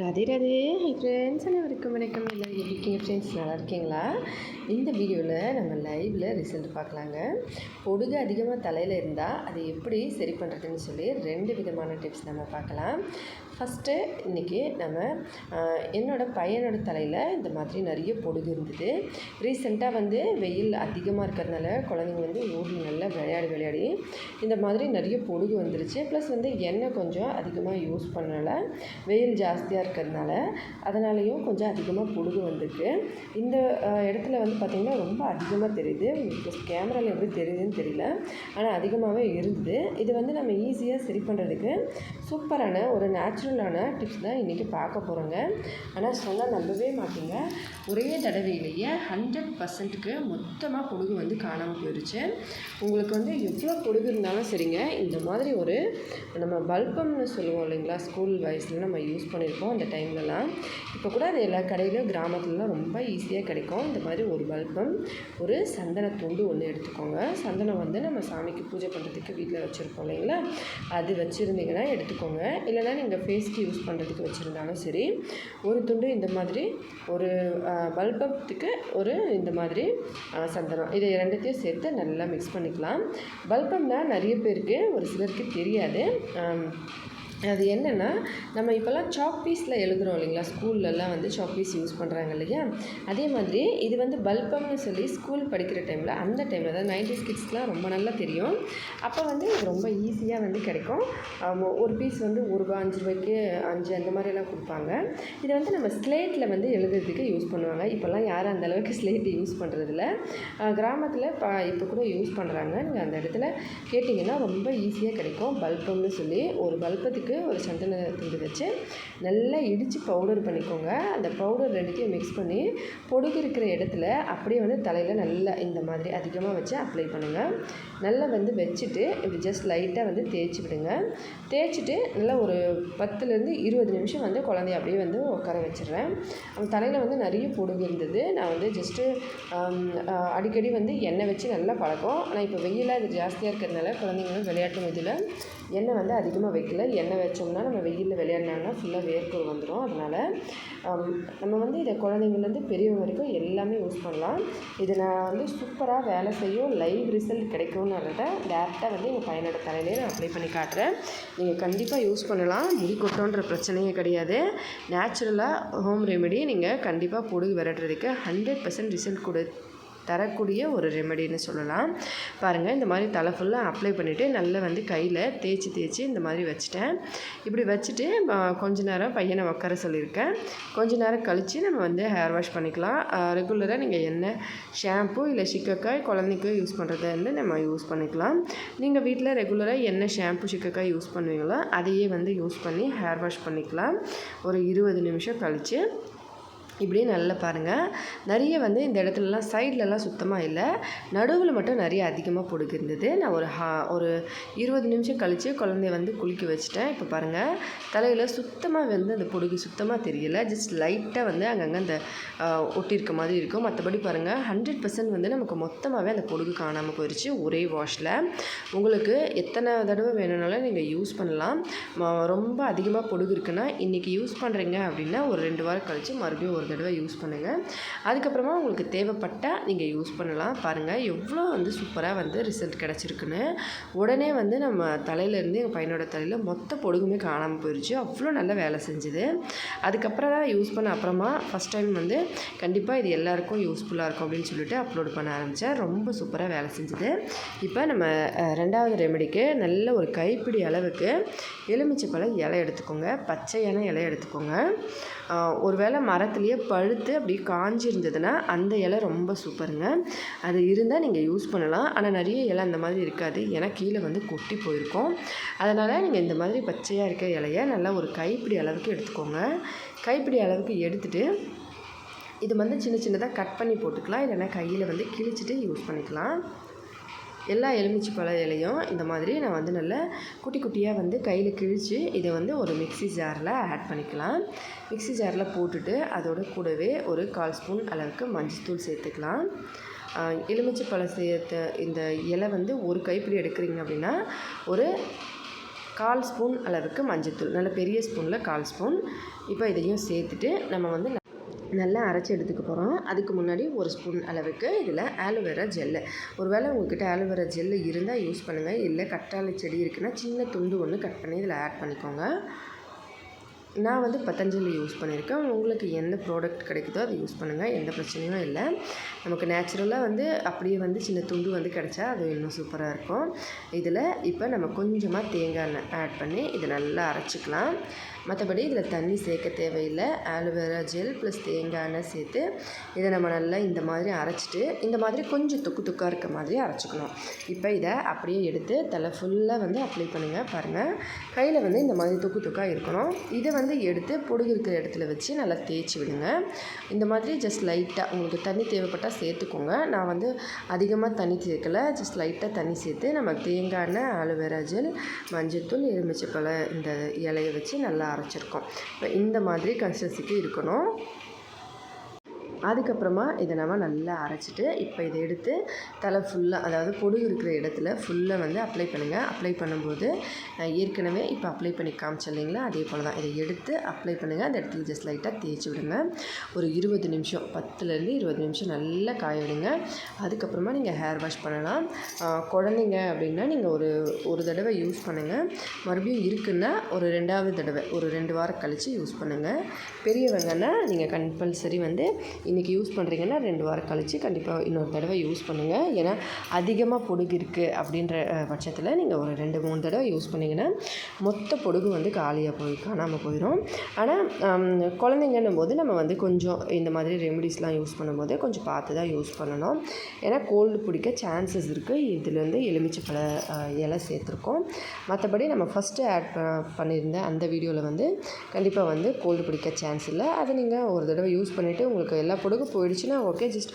Radhe Radhe. Hi friends அனைவருக்கும் வணக்கம். எல்லோரும் எப்படி இருக்கீங்க ஃப்ரெண்ட்ஸ் நல்லா இருக்கீங்களா? இந்த வீடியோவில் நம்ம லைவில் ரிசல்ட் பார்க்கலாங்க. பொடுகு அதிகமாக தலையில் இருந்தால் அதை எப்படி சரி பண்ணுறதுன்னு சொல்லி ரெண்டு விதமான டிப்ஸ் நம்ம பார்க்கலாம். ஃபஸ்ட்டு இன்றைக்கி நம்ம என்னோடய பையனோட தலையில் இந்த மாதிரி நிறைய பொடுகு இருந்தது. ரீசெண்டாக வந்து வெயில் அதிகமாக இருக்கிறதுனால குழந்தைங்க வந்து ஓடி நல்லா விளையாடி விளையாடி இந்த மாதிரி நிறைய பொடுகு வந்துருச்சு. ப்ளஸ் வந்து எண்ணெய் கொஞ்சம் அதிகமாக யூஸ் பண்ணலை வெயில் ஜாஸ்தியாக இருக்கிறதுனால அதனாலேயும் கொஞ்சம் அதிகமாக பொழுது வந்திருக்கு. இந்த இடத்துல வந்து பார்த்திங்கன்னா ரொம்ப அதிகமாக தெரியுது. கேமராவில் எப்படி தெரியுதுன்னு தெரியல. ஆனால் அதிகமாகவே இருந்தது. இது வந்து நம்ம ஈஸியாக சரி பண்ணுறதுக்கு சூப்பரான ஒரு நேச்சுரலான டிப்ஸ் தான் இன்றைக்கி பார்க்க போகிறோங்க ஆனால் சொன்னால் நம்பவே மாட்டீங்க. ஒரே தடவையிலேயே ஹண்ட்ரட் பர்சன்ட்டுக்கு மொத்தமாக பொழுது வந்து காணாமல் போயிடுச்சு உங்களுக்கு வந்து எவ்வளோ பொழுது இருந்தாலும் சரிங்க. இந்த மாதிரி ஒரு நம்ம பல்பம்னு சொல்லுவோம் இல்லைங்களா? ஸ்கூல் வயசில் நம்ம யூஸ் பண்ணியிருக்கோம். அந்த டைம்லலாம். இப்போ கூட அது எல்லா கடையிலும் கிராமத்துலலாம் ரொம்ப ஈஸியாக கிடைக்கும். இந்த மாதிரி ஒரு பல்பம் ஒரு சந்தன துண்டு ஒன்று எடுத்துக்கோங்க. சந்தனம் வந்து நம்ம சாமிக்கு பூஜை பண்ணுறதுக்கு வீட்டில் வச்சுருப்போம் இல்லைங்களா? அது வச்சுருந்தீங்கன்னா எடுத்துக்கோங்க. இல்லைன்னா நீங்கள் ஃபேஸ்க்கு யூஸ் பண்ணுறதுக்கு வச்சுருந்தாலும் சரி ஒரு துண்டு இந்த மாதிரி ஒரு பல்பத்துக்கு ஒரு இந்த மாதிரி சந்தனம். இதை ரெண்டுத்தையும் சேர்த்து நல்லா மிக்ஸ் பண்ணிக்கலாம். பல்பம்னா நிறைய பேருக்கு ஒரு சிலருக்கு தெரியாது. அது என்னென்னா நம்ம இப்போல்லாம் சாக் பீஸில் எழுதுகிறோம் இல்லைங்களா? ஸ்கூல்லலாம் வந்து சாக் பீஸ் யூஸ் பண்ணுறாங்க இல்லையா? அதே மாதிரி இது வந்து பல்பம்னு சொல்லி ஸ்கூல் படிக்கிற டைமில் அந்த டைமில் அதாவது நைன்டிஸ் கிட்ஸ்லாம் ரொம்ப நல்லா தெரியும். அப்போ வந்து இது ரொம்ப ஈஸியாக வந்து கிடைக்கும். ஒரு பீஸ் வந்து ஒரு ரூபா அஞ்சு ரூபாய்க்கு அஞ்சு அந்த மாதிரிலாம் கொடுப்பாங்க. இதை வந்து நம்ம ஸ்லேட்டில் வந்து எழுதுறதுக்கு யூஸ் பண்ணுவாங்க. இப்போல்லாம் யாரும் அந்த அளவுக்கு ஸ்லேட் யூஸ் பண்ணுறதில்ல கிராமத்தில் இப்போ இப்போ கூட யூஸ் பண்ணுறாங்க நீங்கள் அந்த இடத்துல கேட்டிங்கன்னா ரொம்ப ஈஸியாக கிடைக்கும். பல்பம்னு சொல்லி ஒரு பல்பத்துக்கு ஒரு சந்தன துண்டு வச்சு. நல்லா இடித்து பவுடர் பண்ணிக்கோங்க. அந்த பவுடர் ரெண்டுத்தையும் மிக்ஸ் பண்ணி பொடுகு இருக்கிற இடத்துல அப்படியே வந்து தலையில் நல்லா இந்த மாதிரி அதிகமாக வச்சு அப்ளை பண்ணுங்கள் நல்லா வந்து வச்சுட்டு இப்படி ஜஸ்ட் லைட்டாக வந்து தேய்ச்சி விடுங்க. தேய்ச்சிட்டு நல்லா ஒரு பத்துலேருந்து இருபது நிமிஷம் வந்து குழந்தைய அப்படியே வந்து உட்கார வச்சிடுறேன். அவன் தலையில் வந்து நிறைய பொடுகு இருந்தது. நான் வந்து ஜஸ்ட்டு அடிக்கடி வந்து எண்ணெய் வச்சு நல்லா பழக்கம். ஆனால் இப்போ வெயிலாக இது ஜாஸ்தியாக இருக்கிறதுனால குழந்தைங்களும் விளையாட்டும் இதில் எண்ணெய் வந்து அதிகமாக வைக்கல. எண்ணெய் வச்சோம்னா நம்ம வெயிலில் விளையாடினாங்கன்னா ஃபுல்லாக வேர்க்கு வந்துடும் அதனால் நம்ம வந்து இதை குழந்தைங்கள்லேருந்து பெரியவங்க வரைக்கும் எல்லாமே யூஸ் பண்ணலாம். இது நான் வந்து சூப்பராக வேலை செய்யும் லைவ் ரிசல்ட் கிடைக்கும்ன்றத டேரெக்டாக வந்து எங்கள் பையனோட தலையிலே நான் அப்ளை பண்ணி காட்டுறேன். நீங்கள் கண்டிப்பாக யூஸ் பண்ணலாம். முடி கொட்டோன்ற பிரச்சனையே கிடையாது. நேச்சுரலாக ஹோம் ரெமெடி நீங்கள் கண்டிப்பாக பொடுகு விரட்டுறதுக்கு ஹண்ட்ரட் பர்சன்ட் ரிசல்ட் கொடு. தரக்கூடிய ஒரு ரெமெடின்னு சொல்லலாம். பாருங்கள் இந்த மாதிரி தலை ஃபுல்லாக அப்ளை பண்ணிவிட்டு நல்லா வந்து கையில் தேய்ச்சி தேய்ச்சி இந்த மாதிரி வச்சுட்டேன். இப்படி வச்சுட்டு கொஞ்ச நேரம் பையனை உட்கார சொல்லியிருக்கேன். கொஞ்ச நேரம் கழித்து நம்ம வந்து ஹேர் வாஷ் பண்ணிக்கலாம். ரெகுலராக நீங்கள் என்ன ஷாம்பு இல்லை சிக்கக்காய் குழந்தைக்கு யூஸ் பண்ணுறத வந்து நம்ம யூஸ் பண்ணிக்கலாம். நீங்கள் வீட்டில் ரெகுலராக என்ன ஷாம்பு சிக்கக்காய் யூஸ் பண்ணுவீங்களோ அதையே வந்து யூஸ் பண்ணி ஹேர் வாஷ் பண்ணிக்கலாம். ஒரு இருபது நிமிஷம் கழித்து இப்படியே நல்லா பாருங்கள் நிறைய வந்து இந்த இடத்துலலாம் சைட்லலாம் சுத்தமாக இல்லை. நடுவில் மட்டும் நிறைய அதிகமாக பொடுகு இருந்தது. நான் ஒரு ஹா ஒரு இருபது நிமிஷம் கழித்து குழந்தைய வந்து குளிக்க வச்சுட்டேன். இப்போ பாருங்கள் தலையில் சுத்தமாக வந்து அந்த பொடுகு சுத்தமாக தெரியல. ஜஸ்ட் லைட்டாக வந்து அங்கங்கே அந்த ஒட்டியிருக்க மாதிரி இருக்கும். மற்றபடி பாருங்கள் ஹண்ட்ரட் பர்சன்ட் வந்து நமக்கு மொத்தமாகவே அந்த பொடுகு காணாமல் போயிடுச்சு ஒரே வாஷில் உங்களுக்கு எத்தனை தடவை வேணும்னாலும் நீங்கள் யூஸ் பண்ணலாம். ரொம்ப அதிகமாக பொடுகு இருக்குன்னா இன்றைக்கி யூஸ் பண்ணுறீங்க அப்படின்னா ஒரு ரெண்டு வாரம் கழித்து மறுபடியும் ஒரு தடவை யூஸ் பண்ணுங்கள் அதுக்கப்புறமா உங்களுக்கு தேவைப்பட்டால் நீங்கள் யூஸ் பண்ணலாம். பாருங்கள் எவ்வளோ வந்து சூப்பராக வந்து ரிசல்ட் கிடச்சிருக்குன்னு. உடனே வந்து நம்ம தலையிலேருந்து எங்கள் பையனோட தலையில் மொத்த பொடுகுமே காணாமல் போயிடுச்சு அவ்வளோ நல்ல வேலை செஞ்சுது. அதுக்கப்புறம் தான் யூஸ் பண்ண அப்புறமா ஃபஸ்ட் டைம் வந்து கண்டிப்பாக இது எல்லாருக்கும் யூஸ்ஃபுல்லாக இருக்கும் அப்படின்னு சொல்லிட்டு அப்லோட் பண்ண ஆரம்பித்தேன் ரொம்ப சூப்பராக வேலை செஞ்சுது. இப்போ நம்ம ரெண்டாவது ரெமெடிக்கு நல்ல ஒரு கைப்பிடி அளவுக்கு எலுமிச்சை பழம் இலை எடுத்துக்கோங்க. பச்சையான இலை எடுத்துக்கோங்க. ஒருவேளை மரத்துலேயே பழுத்து அப்படியே காஞ்சிருந்ததுன்னா அந்த இலை ரொம்ப சூப்பருங்க. அது இருந்தால் நீங்கள் யூஸ் பண்ணலாம். ஆனால் நிறைய இலை அந்த மாதிரி இருக்காது. ஏன்னா கீழே வந்து கொட்டி போயிருக்கும். அதனால் நீங்கள் இந்த மாதிரி பச்சையாக இருக்க இலையை நல்லா ஒரு கைப்பிடி அளவுக்கு எடுத்துக்கோங்க. கைப்பிடி அளவுக்கு எடுத்துகிட்டு இது வந்து சின்ன சின்னதாக கட் பண்ணி போட்டுக்கலாம். இல்லைன்னா கையில் வந்து கிழிச்சிட்டு யூஸ் பண்ணிக்கலாம். எல்லா எலுமிச்சை பழ இலையும் இந்த மாதிரி நான் வந்து நல்லா குட்டி குட்டியாக வந்து கையில் கிழித்து இதை வந்து ஒரு மிக்ஸி ஜாரில் ஆட் பண்ணிக்கலாம். மிக்ஸி ஜாரில் போட்டுட்டு அதோட கூடவே ஒரு கால் ஸ்பூன் அளவுக்கு மஞ்சத்தூள் சேர்த்துக்கலாம். எலுமிச்சை பழம் சேர்த்த இந்த இலை வந்து ஒரு கைப்பிடி எடுக்கிறீங்க அப்படின்னா ஒரு கால் ஸ்பூன் அளவுக்கு மஞ்சத்தூள் நல்ல பெரிய ஸ்பூனில் கால் ஸ்பூன். இப்போ இதையும் சேர்த்துட்டு நம்ம வந்து நல்லா அரைச்சி எடுத்துக்க போகிறோம் அதுக்கு முன்னாடி ஒரு ஸ்பூன் அளவுக்கு இதில் ஆலோவேரா ஜெல்லு ஒருவேளை உங்கள்கிட்ட ஆலோவேரா ஜெல்லு இருந்தால் யூஸ் பண்ணுங்கள் இல்லை கற்றாழை செடி இருக்குன்னா சின்ன துண்டு ஒன்று கட் பண்ணி இதில் ஆட் பண்ணிக்கோங்க. நான் வந்து பத்தஞ்சலி யூஸ் பண்ணியிருக்கேன். உங்களுக்கு எந்த ப்ராடக்ட் கிடைக்குதோ அதை யூஸ் பண்ணுங்கள் எந்த பிரச்சனையும் இல்லை. நமக்கு நேச்சுரலாக வந்து அப்படியே வந்து சின்ன துண்டு வந்து கிடச்சா அது இன்னும் சூப்பராக இருக்கும். இதில் இப்போ நம்ம கொஞ்சமாக தேங்காய் எண்ணெய் ஆட் பண்ணி இதை நல்லா அரைச்சிக்கலாம். மற்றபடி இதில் தண்ணி சேர்க்க தேவையில்லை. ஆலோவேரா ஜெல் ப்ளஸ் தேங்காய் எண்ணெய் சேர்த்து இதை நம்ம நல்லா இந்த மாதிரி அரைச்சிட்டு இந்த மாதிரி கொஞ்சம் தொக்கு தொக்காக இருக்க மாதிரி அரைச்சிக்கணும். இப்போ இதை அப்படியே எடுத்து தலை ஃபுல்லாக வந்து அப்ளை பண்ணுங்கள் பாருங்கள் கையில் வந்து இந்த மாதிரி தொக்கு தொக்காக இருக்கணும். இதை வந்து எடுத்து பொடுகு இருக்கிற இடத்துல வச்சு நல்லா தேய்ச்சி விடுங்க. இந்த மாதிரி ஜஸ்ட் லைட்டாக உங்களுக்கு தண்ணி தேவைப்பட்டால் சேர்த்துக்கோங்க. நான் வந்து அதிகமாக தண்ணி சேர்க்கலை ஜஸ்ட் லைட்டாக தண்ணி சேர்த்து நம்ம தேங்காய் எண்ணெய் ஆலோவேரா ஜெல் மஞ்சத்தூள் எலுமிச்சப்பழ இந்த இலையை வச்சு நல்லா அரைச்சிருக்கோம். இப்போ இந்த மாதிரி கன்சிஸ்டன்சிக்கு இருக்கணும். அதுக்கப்புறமா இதை நம்ம நல்லா அரைச்சிட்டு இப்போ இதை எடுத்து தலை ஃபுல்லாக அதாவது பொடுகு இருக்கிற இடத்துல ஃபுல்லாக வந்து அப்ளை பண்ணுங்கள் அப்ளை பண்ணும்போது ஏற்கனவே இப்போ அப்ளை பண்ணி காமிச்சோம் இல்லைங்களா? அதே போல் தான். இதை எடுத்து அப்ளை பண்ணுங்கள் அந்த இடத்துல ஜஸ்ட் லைட்டாக தேய்ச்சி விடுங்க. ஒரு இருபது நிமிஷம் பத்துலேருந்து இருபது நிமிஷம் நல்லா காய விடுங்க. அதுக்கப்புறமா நீங்கள் ஹேர் வாஷ் பண்ணலாம். குழந்தைங்க அப்படின்னா நீங்கள் ஒரு ஒரு தடவை யூஸ் பண்ணுங்கள் மறுபடியும் இருக்குன்னா ஒரு ரெண்டாவது தடவை ஒரு ரெண்டு வாரம் கழித்து யூஸ் பண்ணுங்கள் பெரியவங்கன்னா நீங்கள் கம்பல்சரி வந்து இன்றைக்கி யூஸ் பண்ணுறீங்கன்னா ரெண்டு வாரம் கழித்து கண்டிப்பாக இன்னொரு தடவை யூஸ் பண்ணுங்கள் ஏன்னா அதிகமாக பொடுகு இருக்குது அப்படின்ற பட்சத்தில் நீங்கள் ஒரு ரெண்டு மூணு தடவை யூஸ் பண்ணிங்கன்னா மொத்த பொடுகு வந்து காலியாக போய் காணாமல் போயிடும் ஆனால் குழந்தைங்கன்னும் போது நம்ம வந்து கொஞ்சம் இந்த மாதிரி ரெமெடிஸ்லாம் யூஸ் பண்ணும்போது கொஞ்சம் பார்த்து தான் யூஸ் பண்ணணும். ஏன்னா கோல்டு பிடிக்க சான்சஸ் இருக்குது இதுலேருந்து எலுமிச்சப்பழ இலை சேர்த்துருக்கோம். மற்றபடி நம்ம ஃபஸ்ட்டு ஆட் பண்ணியிருந்த அந்த வீடியோவில் வந்து கண்டிப்பாக வந்து கோல்டு பிடிக்க சான்ஸ் இல்லை. அதை நீங்கள் ஒரு தடவை யூஸ் பண்ணிவிட்டு உங்களுக்கு எல்லா பொடுகு போயிடுச்சுன்னா ஓகே ஜஸ்ட்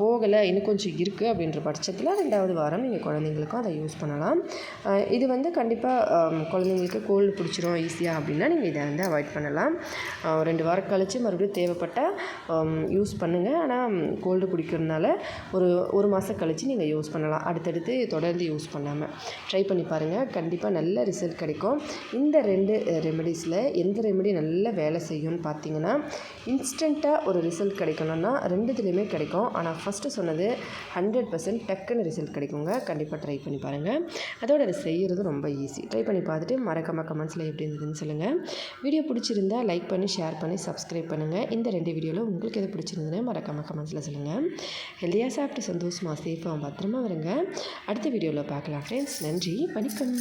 போகலை இன்னும் கொஞ்சம் இருக்குது அப்படின்ற பட்சத்தில் ரெண்டாவது வாரம் நீங்கள் குழந்தைங்களுக்கும் அதை யூஸ் பண்ணலாம். இது வந்து கண்டிப்பாக குழந்தைங்களுக்கு கோல்டு பிடிச்சிரும் ஈஸியாக அப்படின்னா நீங்கள் இதை வந்து அவாய்ட் பண்ணலாம். ரெண்டு வாரம் கழித்து மறுபடியும் தேவைப்பட்டால் யூஸ் பண்ணுங்கள் ஆனால் கோல்டு பிடிக்கிறதுனால ஒரு ஒரு மாதம் கழித்து நீங்கள் யூஸ் பண்ணலாம். அடுத்தடுத்து தொடர்ந்து யூஸ் பண்ணாமல் ட்ரை பண்ணி பாருங்கள் கண்டிப்பாக நல்ல ரிசல்ட் கிடைக்கும். இந்த ரெண்டு ரெமெடிஸில் எந்த ரெமெடி நல்ல வேலை செய்யும்னு பார்த்தீங்கன்னா இன்ஸ்டண்ட்டாக ஒரு ரிசல்ட் கிடைக்கும். கிடைக்கணும்னா ரெண்டுத்துலேயுமே கிடைக்கும். ஆனால் ஃபஸ்ட்டு சொன்னது ஹண்ட்ரட் பர்சன்ட் டக்குன்னு ரிசல்ட் கிடைக்குங்க. கண்டிப்பாக ட்ரை பண்ணி பாருங்கள் அதோட அதை செய்கிறது ரொம்ப ஈஸி ட்ரை பண்ணி பார்த்துட்டு மறக்காம கமெண்ட்ஸில் எப்படி இருந்ததுன்னு சொல்லுங்கள் வீடியோ பிடிச்சிருந்தா லைக் பண்ணி ஷேர் பண்ணி சப்ஸ்கிரைப் பண்ணுங்கள் இந்த ரெண்டு வீடியோவில் உங்களுக்கு எது பிடிச்சிருந்ததுன்னு மறக்காம கமெண்ட்ஸில் சொல்லுங்கள் ஹெல்த்தியாக சாப்பிட்டு சந்தோஷமாக சேஃபாக பத்திரமா வருங்க அடுத்த வீடியோவில் பார்க்கலாம் ஃப்ரெண்ட்ஸ் நன்றி. வணக்கம்.